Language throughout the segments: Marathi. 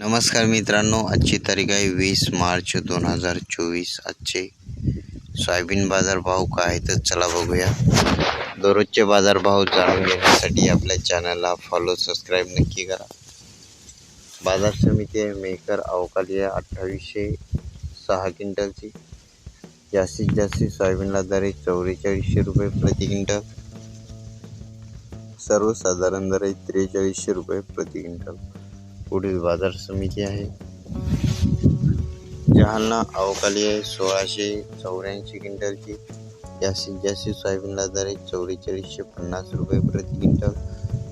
नमस्कार मित्रांनो आजची तारीख आहे वीस मार्च दोन हजार चोवीस. आजचे सोयाबीन बाजारभाव काय आहे तर चला बघूया. दररोजचे बाजारभाव जाणून घेण्यासाठी आपल्या चॅनलला फॉलो सबस्क्राईब नक्की करा. बाजार समिती आहे मेकर अवकाली आहे अठ्ठावीसशे सहा क्विंटलची. जास्तीत जास्त सोयाबीनला दर आहे चौवेचाळीसशे रुपये प्रति क्विंटल. सर्वसाधारण दर आहे त्रेचाळीसशे रुपये प्रति क्विंटल. पुढील बाजार समिती आहे. जहालना अवकाली आहे सोळाशे चौऱ्याऐंशी क्विंटलची. जास्तीत जास्त सोयाबीनला दर आहे चौवेचाळीसशे पन्नास रुपये प्रति क्विंटल.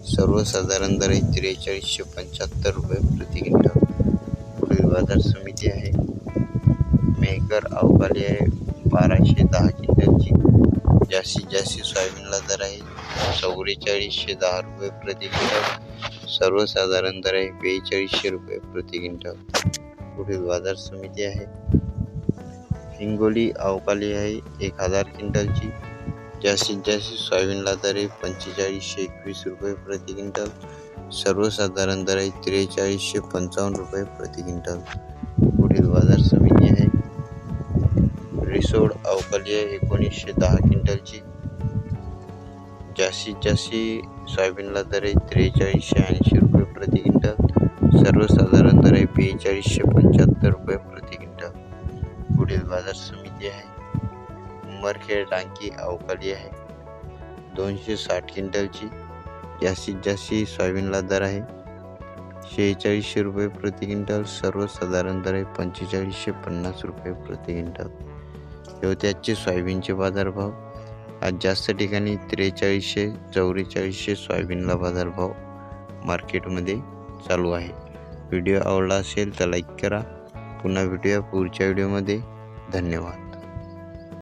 सर्वसाधारण दर आहे त्रेचाळीसशे पंच्याहत्तर रुपये प्रति क्विंटल. पुढील बाजार समिती आहे. मेकर अवकाली आहे बाराशे दहा क्विंटलची. जास्तीत जास्त सोयाबीनला दर आहे चौवेचाळीसशे दहा रुपये प्रति क्विंटल. सर्वसाधारण दर आहे बेचाळीसशे रुपये प्रति क्विंटल. पुढील बाजार समिती आहे. हिंगोली अवकाली आहे एक हजार क्विंटलची. जास्तीत जास्त सोयाबीनला दर आहे पंचेचाळीसशे एकवीस रुपये प्रति क्विंटल. सर्वसाधारण दर आहे त्रेचाळीसशे पंचावन्न रुपये प्रति क्विंटल. पुढील बाजार समिती आहे. रिसोड अवकाली आहे एकोणीसशे दहा क्विंटलची. जास्तीत जास्त सोयाबीनला दर आहे त्रेचाळीसशे ऐंशी रुपये प्रति क्विंटल. सर्वसाधारण दर आहे बेचाळीसशे पंच्याहत्तर रुपये प्रति क्विंटल. पुढील बाज़ार समिती आहे. उमरखेड टांकी अवकाली आहे. दोनशे साठ क्विंटलची. जास्तीत जास्त सोयाबीनला दर आहे. शेहेचाळीसशे रुपये प्रति क्विंटल. सर्वसाधारण दर आहे पंचेचाळीसशे पन्नास रुपये प्रति क्विंटल. हे होते आजचे सोयाबीनचे बाजारभाव आज जास्त ठिकाणी त्रेचाळीसशे चौवेचाळीसशे सोयाबीनला बाजारभाव मार्केटमध्ये चालू आहे. व्हिडिओ आवडला असेल तर लाईक करा. पुन्हा भेटूया पुढच्या व्हिडिओमध्ये. धन्यवाद.